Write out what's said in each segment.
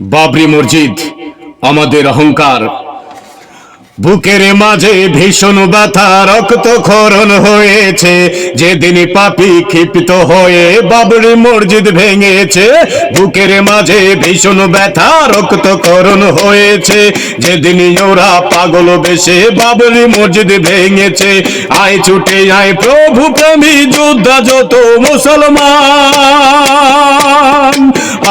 বাবরি মসজিদ, আমাদের অহংকার। বুকের মাঝে ভীষণ ব্যথা রক্ত খরণ হয়েছে। যেদিন পাপি ক্ষিপ্ত হয়ে বাবরি মসজিদ ভেঙেছে, বুকের মাঝে ভীষণ ব্যথা রক্ত খরণ হয়েছে। যেদিন ওরা পাগল বেশে বাবরি মসজিদ ভেঙেছে, আয় ছুটে আয় প্রভু প্রেমী যোদ্ধা, যত মুসলমান।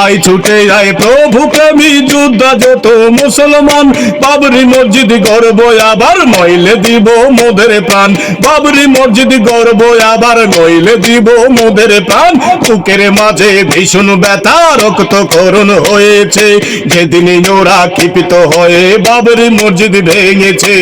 আয় ছুটে আয় প্রভু প্রেমী যোদ্ধা যত মুসলমান। বাবরি মসজিদ গর্ব আবার নইলে দিব মোদের প্রাণ। বাবরি মসজিদ গর্ব আবার নইলে দিব মোদের প্রাণ। বুকের মাঝে ভীষণ ব্যথা, রক্ত করুণ হয়েছে। যেদিন ওরা ক্ষিপিত হয়ে বাবরি মসজিদ ভেঙেছে।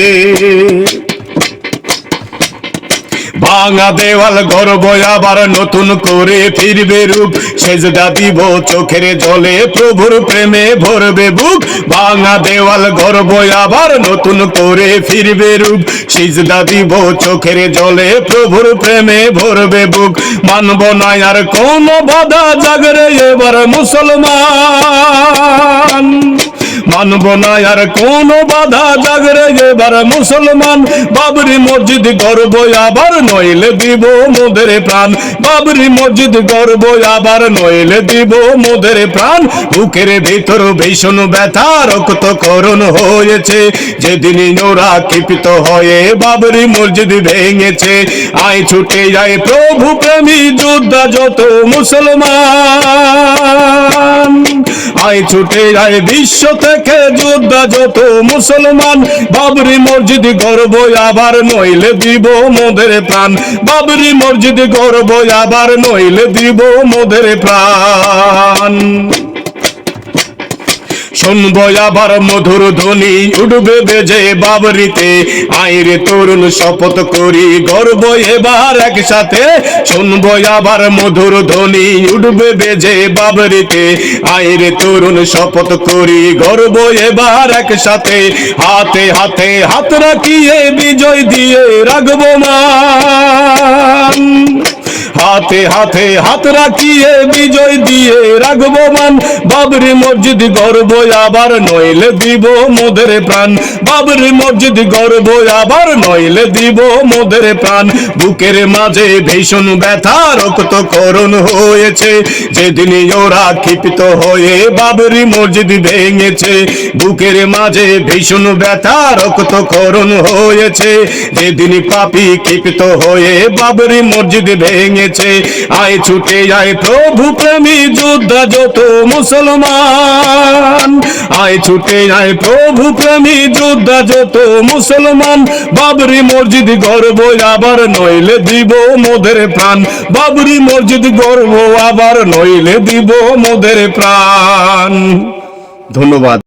ভাঙা দেওয়াল গর্ব আবার নতুন করে ফিরবে রূপ। সেজদা দিব চোখের জলে, প্রভুর প্রেমে ভরবে বুক। ভাঙা দেওয়াল গর্ব আবার নতুন করে ফিরবে রূপ। সিজদা দিব চোখের জলে, প্রভুর প্রেমে ভরবে বুক। মানব না আর কোন বাধা জাগরে এবার মুসলমান। মানব না আর কোন বাধা জাগরে এবার মুসলমান। বাবরি মসজিদ গর্ব আবার নইলে দিব মোদের প্রাণ। বাবরি মসজিদ গর্ব আবার নইলে দিব মোদের প্রাণ। বুকের ভিতর ভীষণ ব্যথা, রক্ত করণ হয়েছে। যেদিন ওরা ক্ষিপিত হয়ে বাবরি মসজিদ ভেঙেছে, আয় ছুটে যায় প্রভু প্রেমী যোদ্ধা যত মুসলমান। আয় ছুটে যায় বিশ্ব থেকে যোদ্ধা যত মুসলমান, বাবরি মসজিদ গর্ব আবার নইলে দিব মোদের প্রাণ। বাবরি মসজিদ গর্ব আবার নইলে দিব মোদের প্রাণ। শুনব আবার মধুর ধ্বনি উঠবে বেজে বাবরিতে। আইরে তরুণ শপথ করি, গর্ব এবার একসাথে। শুনব আবার মধুর ধ্বনি উঠবে বেজে বাবরিতে। আইরে তরুণ শপথ করি, গর্ব এবার একসাথে। হাতে হাতে হাত রাখিয়ে বিজয় দিয়ে রাখব মান। হাতে হাতে হাত রাখিয়ে বিজয় দিয়ে রাখব মান। বাবরি মসজিদ গর্ব আবার নইলে দিব মোদের প্রাণ। বাবরি মসজিদ গর্ব আবার নইলে দিব মোদের প্রাণ। বুকের মাঝে ভীষণ ব্যথা, রক্ত করণ হয়েছে। যেদিন ওরা হয়ে বাবরি মসজিদ ভেঙেছে, বুকের মাঝে ভীষণ ব্যথা, রক্ত হয়েছে। যেদিন পাপি ক্ষিপিত হয়ে বাবরি মসজিদ ভেঙেছে, আয় ছুটে আয় প্রভু প্রেমী যোদ্ধা যত মুসলমান। আয় ছুটে, আয় প্রভু প্রেমী যোদ্ধা, যত মুসলমান। বাবরি মসজিদ গর্ব, আবার নইলে দিব মোদের প্রাণ। বাবরি মসজিদ গর্ব, আবার নইলে দিব মোদের প্রাণ। ধন্যবাদ।